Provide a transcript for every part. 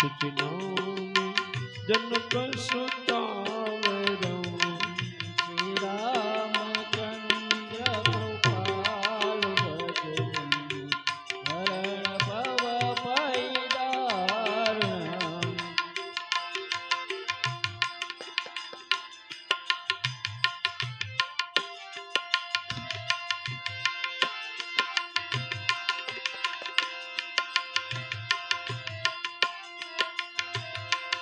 सजनों में जन कसुता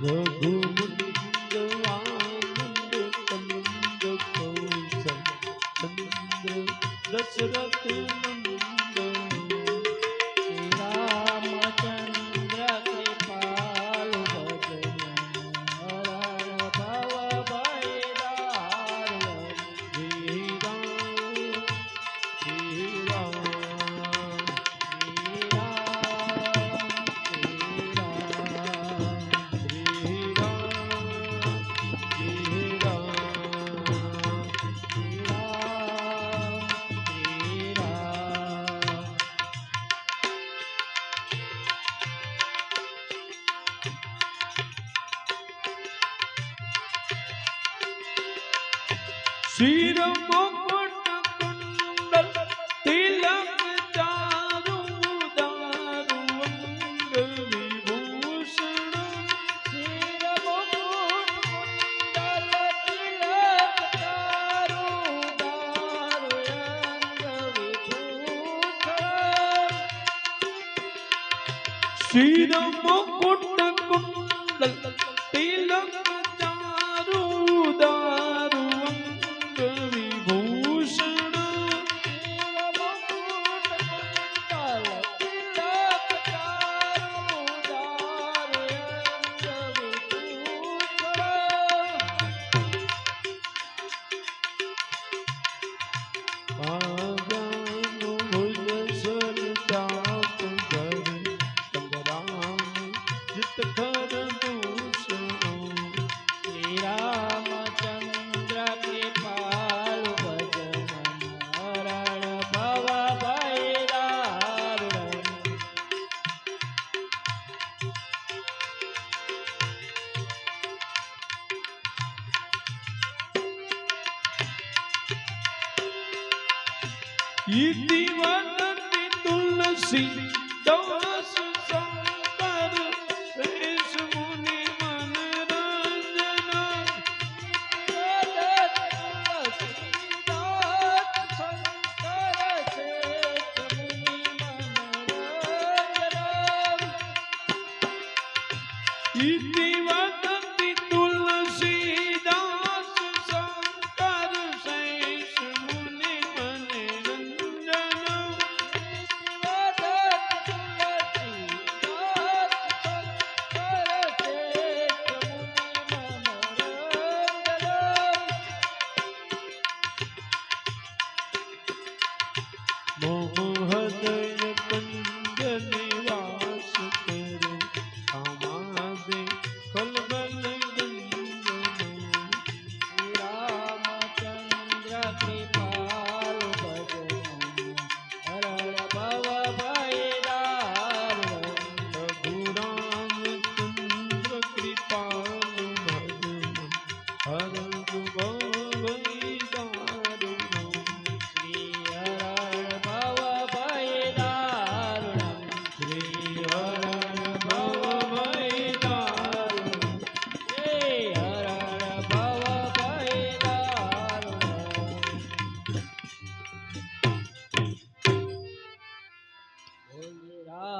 go, go. શિર મુકુટ કુંડલ તિલક ચારુ દારુ અંગ વદતિ તુલસી દાસ શંકર શેષ મુનિ મન રંજન ઇતિ